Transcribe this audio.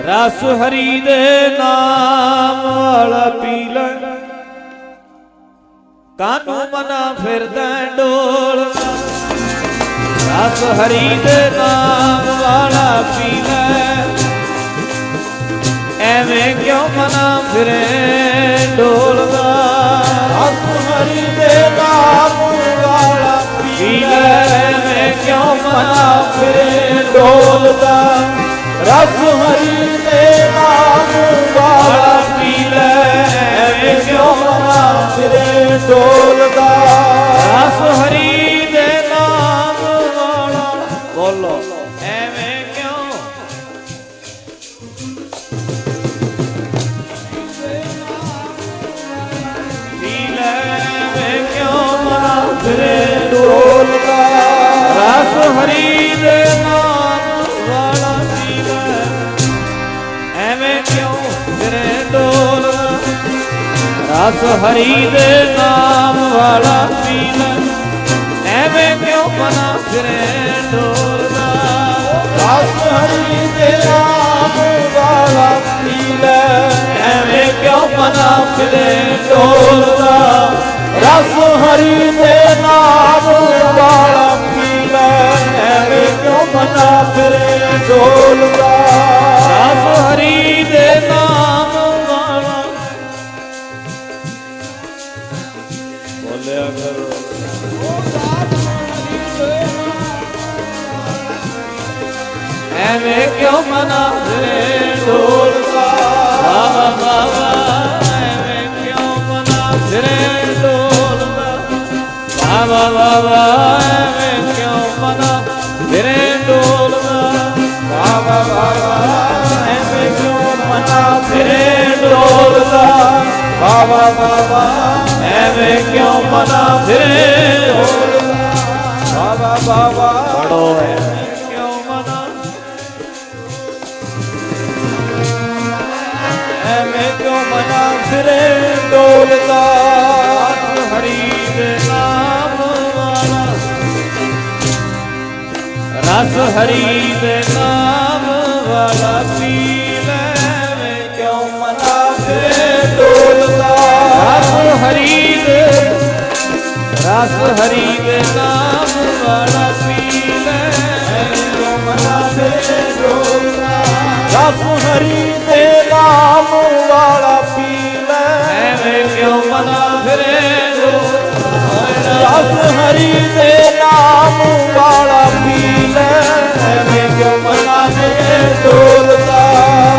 ਰਸ ਹਰੀ ਦੇ ਨਾਮ ਵਾਲਾ ਪੀ ਲੈ। ਕਾਨੂੰ ਮਨਾ ਫਿਰਦਾ ਡੋਲਦਾ ਰਸ ਹਰੀ ਦੇ ਨਾਮ ਵਾਲਾ ਪੀ ਲੈ। ਐਵੇਂ ਕਿਉਂ ਮਨਾ ਫਿਰੇ ਡੋਲਦਾ ਰਸ ਹਰੀ ਦੇ ਨਾਮ ਵਾਲਾ ਪੀ ਲੈ। ਐਵੇਂ ਕਿਉਂ ਮਨਾ ਫਿਰੇ ਡੋਲਦਾ ਰਸ ਹਰੀ ਦੇ ਨਾਮ ਵਾਲਾ ਪੀ ਲੈ ਐਵੇਂ ਕਿਉਂ ਮਨਾ ਫਿਰੇ ਡੋਲਦਾ ਰਸ ਹਰੀ ਦੇ ਨਾਮ ਵਾਲਾ ਬੋਲੋ, ਐਵੇਂ ਕਿਉਂ? ਪੀ ਲੈ ਐਵੇਂ ਕਿਉਂ ਮਨਾ ਫਿਰੇ ਰਸ ਹਰੀ ਦੇ ਨਾਮ ਵਾਲਾ ਪੀ ਐਵੇਂ ਕਿਉਂ ਮਨਾ ਫਿਰੇ ਡੋਲਦਾ ਰਸ ਹਰੀ ਦੇ ਨਾਮ ਵਾਲਾ ਪੀ ਲੈ ਐਵੇਂ ਕਿਉਂ ਮਨਾ ਫਿਰੇ ਡੋਲਦਾ ਰਸ ਹਰੀ ਦੇ ਨਾਮ ਬੋਲਿਆ ਕਰੋ ਐਵੇਂ ਕਿਉਂ ਮਨਾ ਫਿਰੇ ਡੋਲਦਾ ਬਾਬਾ ਬਾਬਾ ਐਵੇਂ ਕਿਉਂ ਮਨਾ ਫਿਰੇ ਡੋਲਦਾ ਬਾਬਾ ਬਾਬਾ ਐਵੇਂ ਕਿਉਂ ਮਨਾ ਫਿਰੇ ਡੋਲਦਾ ਬਾਬਾ ਬਾਬਾ ਐਵੇਂ ਕਿਉਂ ਮਨਾ ਫਿਰੇ ਡੋਲਦਾ ਬਾਬਾ ਬਾਬਾ ਐਵੇਂ ਕਿਉਂ ਮਨਾ ਫਿਰੇ ਬਾਬਾ ਬਾਬਾ। ਪੜੋ ਐਵੇਂ। ਕਿਉਂ ਮਨਾ ਐਵੇਂ ਕਿਉਂ ਮਨਾ ਫਿਰੇ ਡੋਲਦਾ ਹਰੀ ਦੇ ਨਾਮ ਵਾਲਾ। ਰਸ ਹਰੀ ਦੇ ਨਾਮ ਵਾਲਾ ਪੀ ਲੈ। ਵੇ ਕਿਉਂ ਮਨਾ ਫਿਰੇ ਰਸ ਹਰੀ ਰਸ ਹਰੀ ਦੇ ਨਾਮ ਵਾਲਾ ਪੀ ਲੈ ਕਿਉਂ ਮਨਾ ਫਿਰੇ ਡੋਲਦਾ ਰਸ ਹਰੀ ਦੇ ਨਾਮ ਵਾਲਾ ਪੀ ਲੈ ਐਵੇਂ ਕਿਉਂ ਮਨਾ ਫਿਰੇ ਰਸ ਹਰੀ ਦੇ